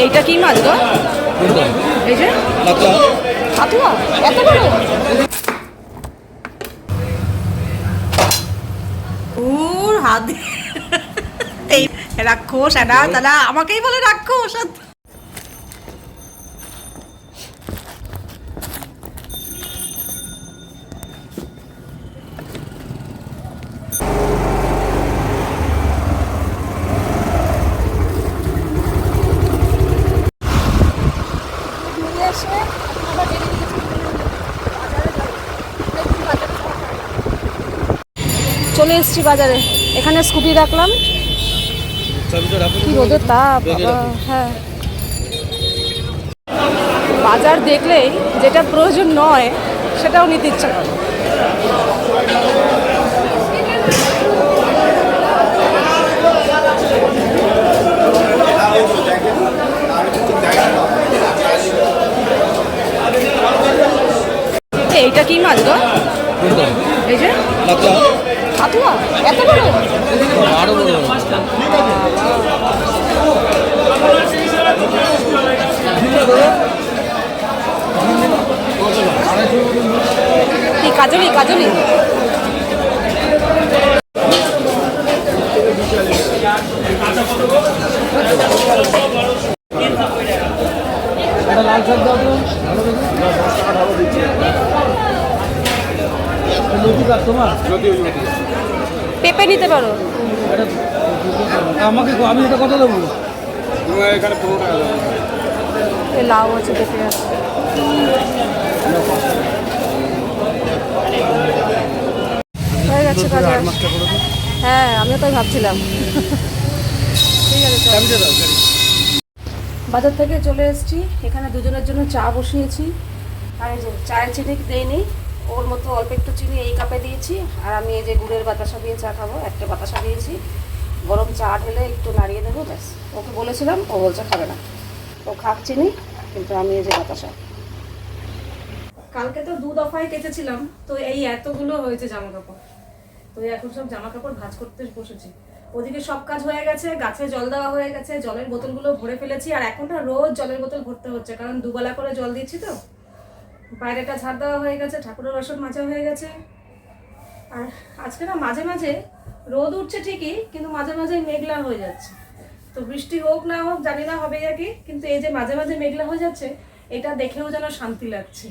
এইটা কি মাছ গো? এই যে? কাতলা এত বড়? ওর হাত এই রাক্ষস এটা তাহলে আমাকেই বলে রাক্ষস আর চলে এসেছি বাজারে। এখানে স্কুটি রাখলাম। কি রোদের তাপ হ্যাঁ। বাজার দেখলেই যেটা প্রয়োজন নয় সেটাও নিতে ইচ্ছা করে। এইটা কি মাছ গো? এই যে? কাতলা এত বড়? আরও বড়। কি কাজলি কাজলি লাল শাক দাও তো ভালো দেখি লতি কাজ তোমার পেঁপে নিতে পারো। আমাকে আমি এটা কত দেবো? লাউ আছে পেঁপে আছে। হয়ে গেছে বাজার। হ্যাঁ আমিও তাই ভাবছিলাম। ঠিক আছে। বাজার থেকে চলে এসেছি। এখানে দুজনের জন্য চা বসিয়েছি। আর চায়ের চিনি দেয়নি। ওর মতো অল্প একটু চিনি এই কাপে দিয়েছি, আর আমি এই যে গুড়ের বাতাসা দিয়ে চা খাব, একটা বাতাসা দিয়েছি। গরম চা ঢেলে একটু নাড়িয়ে দেবো, ব্যাস। ওকে বলেছিলাম, ও বলছে খাবে না। ও খাক চিনি, কিন্তু আমি এই যে বাতাসা। কালকে তো দু দফায় কেচেছিলাম, তো এই এতগুলো হয়েছে জামা কাপড় তো এখন সব জামা কাপড় ভাঁজ করতে বসেছি। ওদিকে সব কাজ হয়ে গেছে, গাছে জল দেওয়া হয়ে গেছে, জলের বোতলগুলো ভরে ফেলেছি, আর এখন রোজ জলের বোতল ভরতে হচ্ছে, কারণ দুবেলা করে জল দিচ্ছি তো। বাইরেটা ঝাড় দেওয়া হয়ে গেছে, ঠাকুরের বাসন মাজা হয়ে গেছে। আর আজকে না মাঝে মাঝে রোদ উঠছে ঠিকই, কিন্তু মাঝে মাঝে মেঘলা হয়ে যাচ্ছে। তো বৃষ্টি হোক না হোক, জানি না হবে কি, কিন্তু এই যে মাঝে মাঝে মেঘলা হয়ে যাচ্ছে, এটা দেখেও যেন শান্তি লাগছে।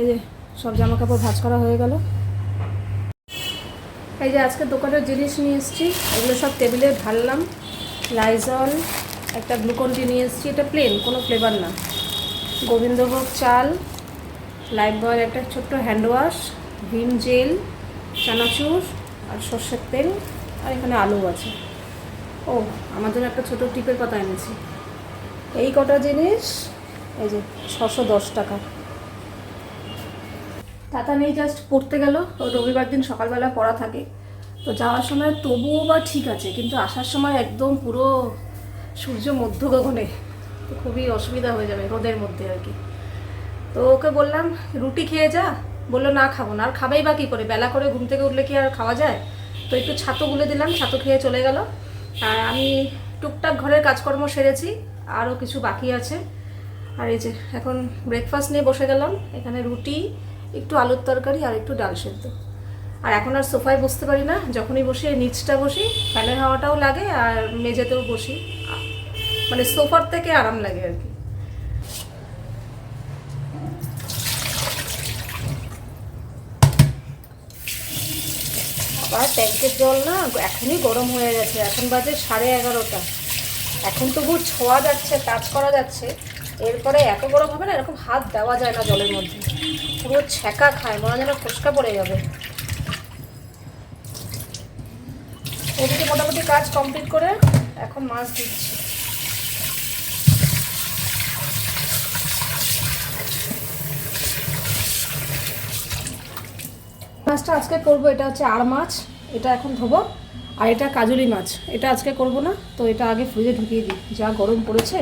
এই যে সব জামা কাপড় ভাঁজ করা হয়ে গেল। এই যে আজকে দোকানের জিনিস নিয়ে এসেছি, এগুলো সব টেবিলে ঢাললাম। লাইজল একটা গ্লুকন্ডি নিয়ে এসেছি। এটা প্লেন কোনো ফ্লেভার না। গোবিন্দভোগ চাল লাইফ বয়ের একটা ছোট্ট হ্যান্ড ওয়াশ ভিম জেল, চানাচুর আর সর্ষের তেল আর এখানে আলু আছে। ও, আমার জন্য একটা ছোটো টিপের পাতা এনেছি। এই কটা জিনিস, এই যে ছশো দশ টাকা। তাতা নেই জাস্ট পড়তে গেল। রবিবার দিন সকালবেলা পড়া থাকে। তো যাওয়ার সময় তবুও বা ঠিক আছে, কিন্তু আসার সময় একদম পুরো সূর্য মধ্য গগনে খুবই অসুবিধা হয়ে যাবে রোদের মধ্যে আর কি। তো ওকে বললাম, রুটি খেয়ে যা। বলল, না খাব না। আর খাবেই বা কী করে? বেলা করে ঘুম থেকে উঠলে কি আর খাওয়া যায়? তো একটু ছাতু গুলে দিলাম, ছাতু খেয়ে চলে গেল। আর আমি টুকটাক ঘরের কাজকর্ম সেরেছি, আরও কিছু বাকি আছে। আর এই যে, এখন ব্রেকফাস্ট নিয়ে বসে গেলাম। এখানে রুটি একটু আলুর তরকারি আর একটু ডাল সেদ্ধ। আর এখন আর সোফায় বসতে পারি না, যখনই বসি নিচটা বসি, ফ্যানের হাওয়াটাও লাগে আর মেঝেতেও বসি। মানে সোফার থেকে আরাম লাগে আর কি। আবার ট্যাঙ্কের জল না এখনই গরম হয়ে গেছে, এখন বাজে সাড়ে এগারোটা। এখন তবু ছোঁয়া যাচ্ছে টাচ করা যাচ্ছে। এরপরে এত গরম হবে না, এরকম হাত দেওয়া যায় না জলের মধ্যে। পুরো ছ্যাঁকা খায়, মনে যেন ফসকা পড়ে যাবে। ওদিকে মোটামুটি কাজ কমপ্লিট করে এখন মাছ দিচ্ছি। মাছটা আজকে করব, এটা হচ্ছে আর মাছ, এটা এখন ধোবো, আর এটা কাজুলি মাছ। এটা আজকে করব না, তো এটা আগে ফ্রিজে ঢুকিয়ে দিই। যা গরম পড়েছে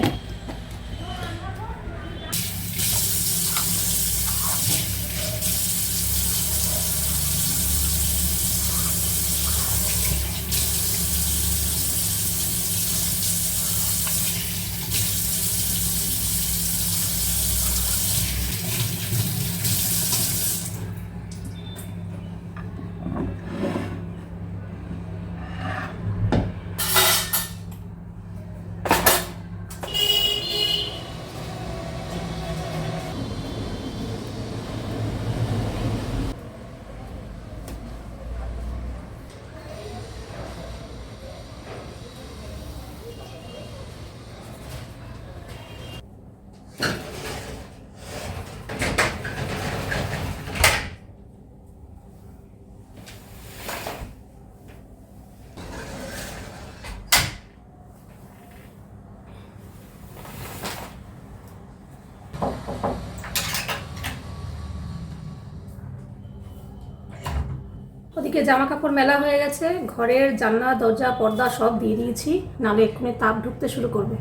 ওদিকে জামা কাপড় মেলা হয়ে গেছে। ঘরের জানলা, দরজা, পর্দা সব দিয়ে দিয়েছি। নালে এক্ষুনি তাপ ঢুকতে শুরু করবে।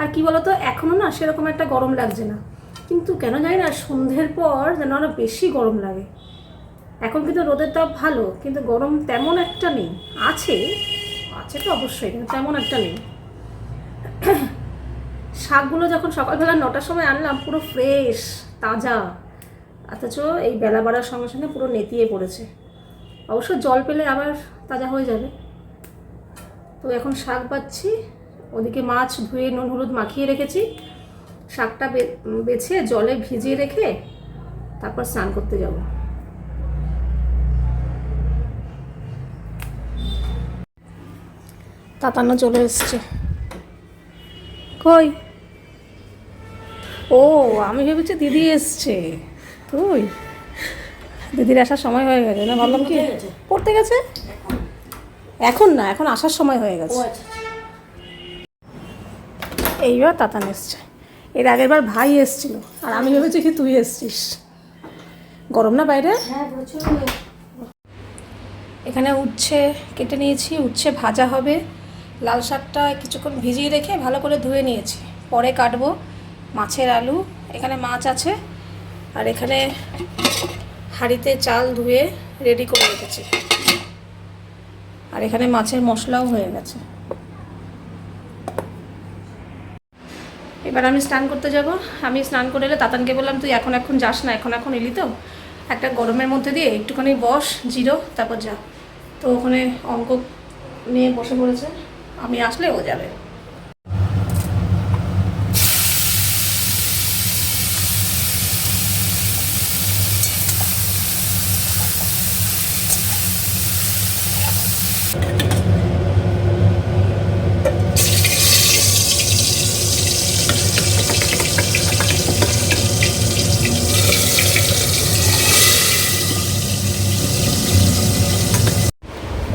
আর কি বলতো এখনও না সেরকম একটা গরম লাগছে না। কিন্তু কেন জানি না সন্ধ্যের পর যেন আরও বেশি গরম লাগে। এখন কিন্তু রোদের তাপ ভালো, কিন্তু গরম তেমন একটা নেই। আছে আছে তো অবশ্যই, কিন্তু তেমন একটা নেই। শাকগুলো যখন সকালবেলা নটার সময় আনলাম, পুরো ফ্রেশ তাজা। অথচ এই বেলা বাড়ার সঙ্গে সঙ্গে পুরো নেতিয়ে পড়েছে। অবশ্য জল পেলে আবার তাজা হয়ে যাবে। তো এখন শাক পাচ্ছি ওদিকে মাছ ধুয়ে নুন হলুদ মাখিয়ে রেখেছি। শাকটা বেছে জলে ভিজিয়ে রেখে তারপর স্নান করতে যাব। তাতান্ন চলে এসছে। কই? ও আমি ভেবেছি দিদি এসছে। তুই? দিদির আসার সময় হয়ে গেছে না? ভাবলাম কি? পড়তে গেছে? এখন না এখন আসার সময় হয়ে গেছে। এইবার তাতান এসছে। এর আগের বার ভাই এসছিল আর আমি ভেবেছি কি তুই এসছিস। গরম না বাইরে? এখানে উচ্ছে কেটে নিয়েছি উচ্ছে ভাজা হবে। লাল শাকটা কিছুক্ষণ ভিজিয়ে রেখে ভালো করে ধুয়ে নিয়েছি। পরে কাটবো মাছের আলু। এখানে মাছ আছে আর এখানে হাঁড়িতে চাল ধুয়ে রেডি করে রেখেছি। আর এখানে মাছের মশলাও হয়ে গেছে। এবার আমি স্নান করতে যাব। আমি স্নান করে এলে তাতানকে বললাম, তুই এখন এখন যাস না, এখন এখন এলি তো? একটা গরমের মধ্যে দিয়ে একটুখানি বস, জিরো, তারপর যা। তো ওখানে অঙ্ক নিয়ে বসে পড়েছে। আমি আসলে ও যাবে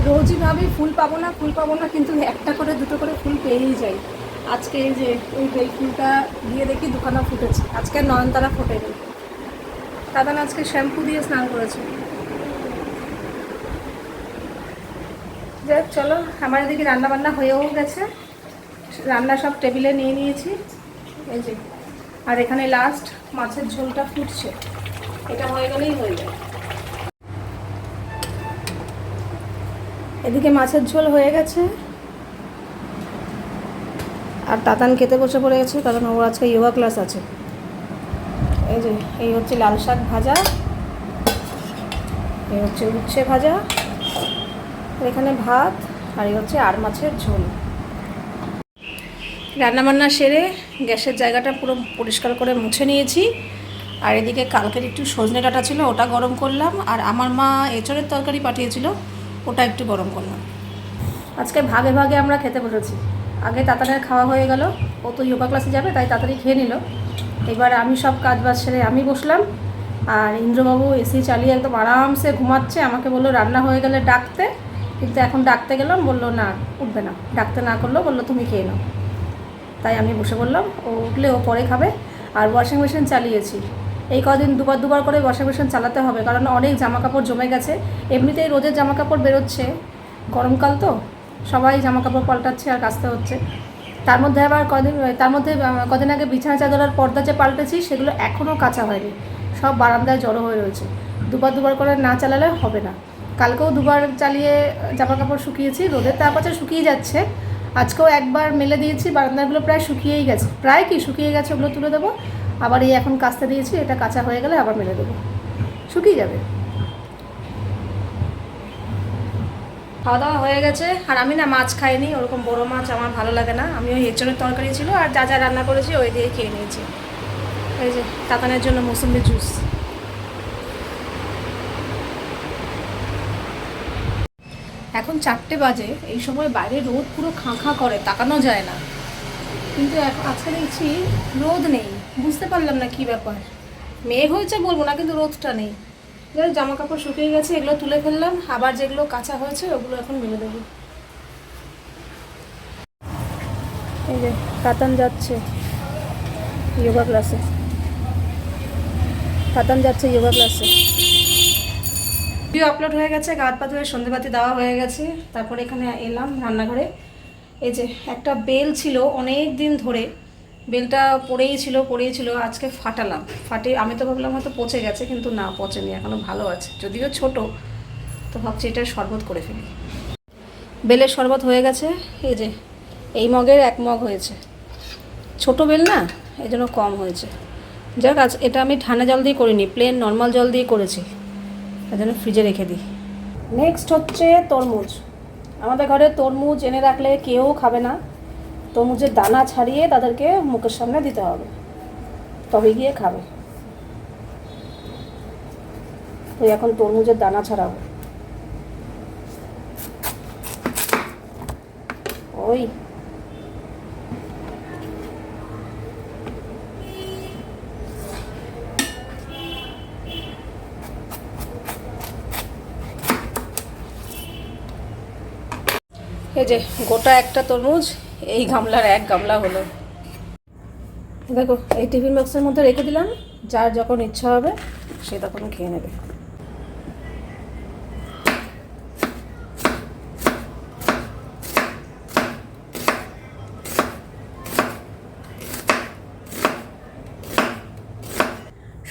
রোজই ভাবি ফুল পাবো না, কিন্তু একটা করে, দুটো করে ফুল পেয়েই যাই। আজকে এই যে, ওই বেল ফুলটা দিয়ে দেখি দুখানা ফুটেছে। আজকে নয়নতারা ফোটেনি। দাদা না আজকে শ্যাম্পু দিয়ে স্নান করেছে। যাক চলো, আমার এদিকে রান্না বান্না হয়েও গেছে। রান্না সব টেবিলে নিয়ে নিয়েছি। এই যে, আর এখানে লাস্ট মাছের ঝোলটা ফুটছে। এটা হয়ে গেলেই হয়ে যাবে এদিকে মাছের ঝোল হয়ে গেছে। আর তাতান খেতে বসে পড়ে গেছে, কারণ ওর আজকে যোগা ক্লাস আছে। এই যে, এই হচ্ছে লাল শাক ভাজা, এই হচ্ছে উচ্ছে ভাজা এখানে ভাত, আর এই হচ্ছে আর মাছের ঝোল। রান্নাবান্না সেরে গ্যাসের জায়গাটা পুরো পরিষ্কার করে মুছে নিয়েছি। আর এদিকে কালকের একটু সজনে ডাটা ছিল, ওটা গরম করলাম। আর আমার মা এঁচড়ের তরকারি পাঠিয়েছিল। ওটা একটু গরম করলাম। আজকে ভাগে ভাগে আমরা খেতে বসেছি। আগে তাড়াতাড়ি খাওয়া হয়ে গেল, ও তো যোগা ক্লাসে যাবে, তাই তাড়াতাড়ি খেয়ে নিল। এবার আমি সব কাজ বাজ সেরে আমি বসলাম, আর ইন্দ্রবাবু এসি চালিয়ে একদম আরামসে ঘুমাচ্ছে, আমাকে বলল রান্না হয়ে গেলে ডাকতে। কিন্তু এখন ডাকতে গেলাম, বলল না, উঠবে না। ডাকতে না করলেও বলল তুমি খেয়ে নাও। তাই আমি বসে বললাম, ও উঠলে ও পরে খাবে। আর ওয়াশিং মেশিন চালিয়েছি। এই কদিন দুবার দুবার করে ওয়াশিং মেশিন চালাতে হবে, কারণ অনেক জামা কাপড় জমে গেছে। এমনিতেই রোদের জামা কাপড় বেরোচ্ছে। গরমকাল তো, সবাই জামা কাপড় পাল্টাচ্ছে আর কাচতে হচ্ছে। তার মধ্যে আবার কদিন, তার মধ্যে কদিন আগে বিছানা চাদর আর পর্দা যে পাল্টেছি, সেগুলো এখনও কাঁচা হয়নি। সব বারান্দায় জড়ো হয়ে রয়েছে। দুবার দুবার করে না চালালে হবে না। কালকেও দুবার চালিয়ে জামা কাপড় শুকিয়েছি রোদের তাপ আছে, শুকিয়ে যাচ্ছে। আজকেও একবার মেলে দিয়েছি, বারান্দাগুলো প্রায় শুকিয়েই গেছে। প্রায় কি শুকিয়ে গেছে ওগুলো তুলে দেবো? আবার এই এখন কাচতে দিয়েছি, এটা কাঁচা হয়ে গেলে আবার মেলে দেবো। শুকিয়ে যাবে। খাওয়া দাওয়া হয়ে গেছে, আর আমি না মাছ খাইনি, ওরকম বড় মাছ আমার ভালো লাগে না। আমি ওই এঁচড়ের তরকারি ছিল, আর যা যা রান্না করেছি ওই দিয়ে খেয়ে নিয়েছি। এই যে, তাতানের জন্য মৌসুমি জুস। এখন চারটে বাজে, এই সময় বাইরে রোদ পুরো খাঁ খাঁ করে, তাকানো যায় না। কিন্তু এখন আজকে দেখছি রোদ নেই। বুঝতে পারলাম না কি ব্যাপার। মেঘ হয়েছে বলব না, কিন্তু রোদটা নেই। যাই জামা কাপড় শুকিয়ে গেছে, এগুলো তুলে ফেললাম। আবার যেগুলো কাঁচা হয়েছে, ওগুলো এখন মেলে দেবো। এই যে, কাতান যাচ্ছে যোগা ক্লাসে কাতান যাচ্ছে যোগা ক্লাসে ভিডিও আপলোড হয়ে গেছে গাত পা ধুয়ে সন্ধেবাতি দেওয়া হয়ে গেছে। তারপরে এখানে এলাম রান্নাঘরে। এই যে, একটা বেল ছিল অনেক দিন ধরে। বেলটা পড়েই ছিল পড়েই ছিল, আজকে ফাটালাম। ফাটিয়ে, আমি তো ভাবলাম হয়তো পচে গেছে, কিন্তু না, পচেনি এখনও ভালো আছে। যদিও ছোট, তো ভাবছি এটার শরবত করে ফেলি। বেলের শরবত হয়ে গেছে, এই যে, এই মগের এক মগ হয়েছে। ছোট বেল না এই জন্য কম হয়েছে। যাক, আজ এটা আমি ঠান্ডা জল দিয়ে করিনি প্লেন নর্মাল জল দিয়ে করেছি। তার জন্য ফ্রিজে রেখে দিই। নেক্সট হচ্ছে তরমুজ। আমাদের ঘরে তরমুজ এনে রাখলে কেউ খাবে না। তরমুজের দানা ছাড়িয়ে তাদেরকে মুখের সামনে দিতে হবে। তবে গিয়ে খাবে। তো এখন তরমুজের দানা ছাড়াবো। ওই। এই যে গোটা একটা তরমুজ। এই গামলার এক গামলা হলো। দেখো, এই টিফিন বক্সের মধ্যে রেখে দিলাম। যার যখন ইচ্ছা হবে, সে তখন খেয়ে নেবে।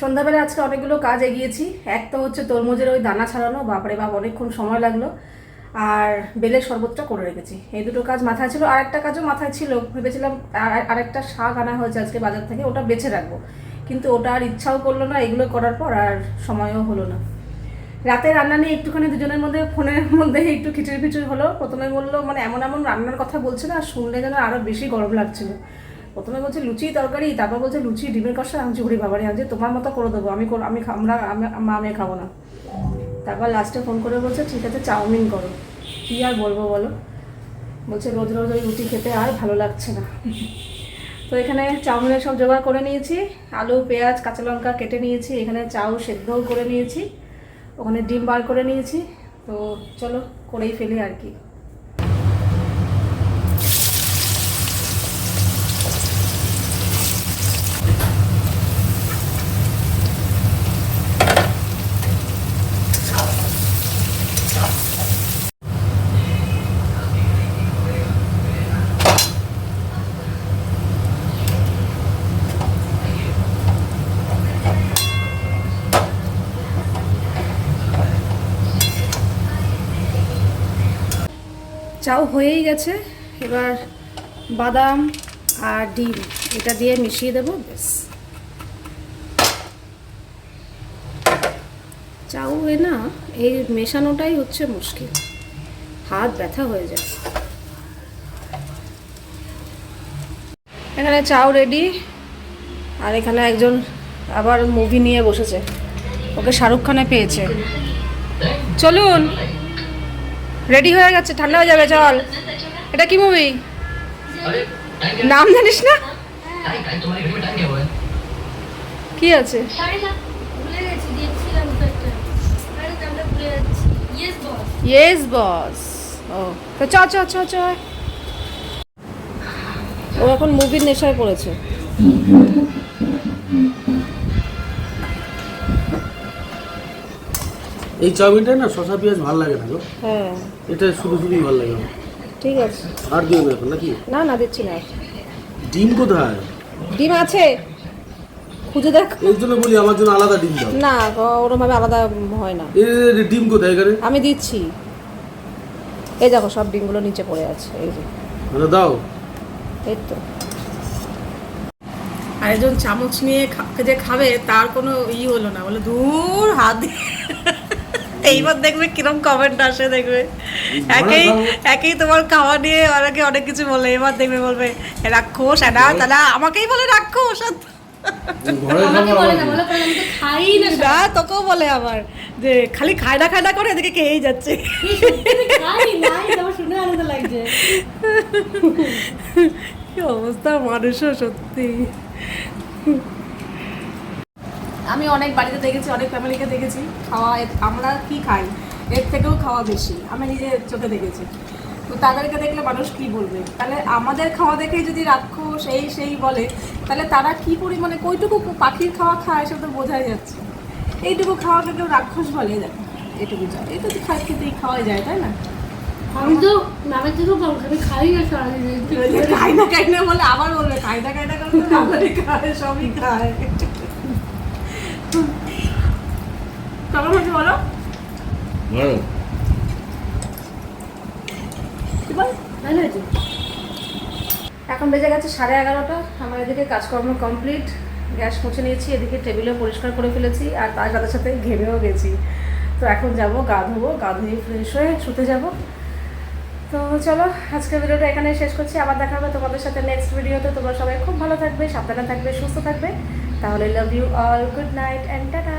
সন্ধ্যাবেলা আজকে অনেকগুলো কাজ এগিয়েছি। এক তো হচ্ছে তরমুজের ওই দানা ছাড়ানো। বাপরে বাপ, অনেকক্ষণ সময় লাগল। আর বেলের শরবতটা করে রেখেছি। এই দুটো কাজ মাথায় ছিল, আর একটা কাজও মাথায় ছিল। ভেবেছিলাম আর- আরেকটা শাক আনা হয়েছে আজকে বাজার থেকে, ওটা বেছে রাখব। কিন্তু ওটা আর ইচ্ছাও করল না এগুলো করার পর, আর সময়ও হলো না। রাতে রান্না নিয়ে একটুখানি দুজনের মধ্যে, ফোনের মধ্যে একটু খিচুড়ি ফিচুড়ি হলো। প্রথমে বলল মানে এমন এমন রান্নার কথা বলছে না, শুনলে যেন আরও বেশি গরম লাগছিল। প্রথমে বলছে, লুচি তরকারি। তারপর বলছে, লুচি, ডিমের কষা আমি ঝুড়ি, বাবারি আমি তোমার মতো করে দেবো। আমি আমি আমরা, আমি- মা আমি খাব না। লাস্টে ফোন করে বলছে, ঠিক আছে, চাউমিন করো। কি আর বলব বলো? বলছে, রোজ রোজ ওই রুটি খেতে আর ভালো লাগছে না। তো এখানে চাউমিনের সব জোগাড় করে নিয়েছি, আলু, পেঁয়াজ, কাঁচা লঙ্কা কেটে নিয়েছি, এখানে চাউ সেদ্ধও করে নিয়েছি, ওখানে ডিম বার করে নিয়েছি, তো চলো করেই ফেলি আর কি। চাউ হয়েই গেছে। এবার বাদাম আর ডিম, এটা দিয়ে মিশিয়ে দেবো, ব্যাস। চাউ এ না, এই মেশানোটাই হচ্ছে মুশকিল। হাত ব্যথা হয়ে যায়। এখানে চাউ রেডি, আর এখানে একজন আবার মুভি নিয়ে বসেছে। ওকে শাহরুখ খানে পেয়েছে। চলুন। রেডি হয়ে গেছে ঠান্ডা হয়ে যাবে চল। এটা কি মুভি নাম জানিস না? কি আছে? ইয়েস বস ইয়েস বস ও তো চ চ চ চ। ও এখন মুভির নেশায় পড়েছে। এই চাউমিনটা না শশা পেঁয়াজ ভালো লাগে না গো। হ্যাঁ। এটা শুধু শুধুই ভালো লাগে। ঠিক আছে। আর দিও না এখন নাকি? না না দিচ্ছি না। ডিম কোথায়? ডিম আছে। খুঁজে দেখ। এর জন্য বলি আমার জন্য আলাদা ডিম দাও। না ওরমভাবে আলাদা হয় না। এ এ, ডিম কোথায় এখানে? আমি দিচ্ছি। এই দেখো সব ডিমগুলো নিচে পড়ে আছে এই যে। মানে দাও। এই তো। আর একজন চামচ নিয়ে যে খাবে তার কোনো ই হলো না। বলে দূর হাত দিয়ে। এইবার দেখবে কিরম কমেন্ট আসে দেখবে। একেই একেই তোমার খাওয়া নিয়ে অনেকে অনেক কিছু বলে এবার দেখবে বলবে রাক্ষস এটা তাহলে আমাকেই বলে রাক্ষস। না না না তোকেও বলে আবার যে খালি খায়না খায়না করে এদিকে খেয়েই যাচ্ছে। খাই নাই আমার শুনে আনন্দ লাগছে। কি অবস্থা মানুষও সত্যি। আমি অনেক বাড়িতে দেখেছি অনেক ফ্যামিলিকে দেখেছি। খাওয়া আমরা কি খাই? এর থেকেও খাওয়া বেশি। আমি নিজে চোখে দেখেছি। তো তাদেরকে দেখলে মানুষ কি বলবে? তাহলে আমাদের খাওয়া দেখেই যদি রাক্ষস এই সেই বলে তাহলে তারা কি পরিমাণে কইটুকু পাখির খাওয়া খায় সেটা তো বোঝাই যাচ্ছে। এইটুকু খাওয়াকে কেউ রাক্ষস বলে দেখো এটুকু চাল এটা তো খাই খেতেই খাওয়া যায় তাই না? আমি তো নামের কম খাবি খাই না খাই না খাই না বলে আবার বলবে খাই না খাই না সবই খায়। কেমন বলো? ভালো। ভালো আছে এখন বেজে গেছে সাড়ে এগারোটা। আমার এদিকে কাজকর্ম কমপ্লিট গ্যাস মুছে নিয়েছি এদিকে টেবিলও পরিষ্কার করে ফেলেছি আর তার সাথে সাথে ঘেমেও গেছি। তো এখন যাব গা ধোবো গা ধুয়ে ফ্রেশ হয়ে শুতে যাব। তো চলো আজকের ভিডিওটা এখানে শেষ করছি। আবার দেখা হবে তোমাদের সাথে নেক্সট ভিডিওতে। তোমরা সবাই খুব ভালো থাকবে সাবধানে থাকবে সুস্থ থাকবে। তাহলে love you all good night and tata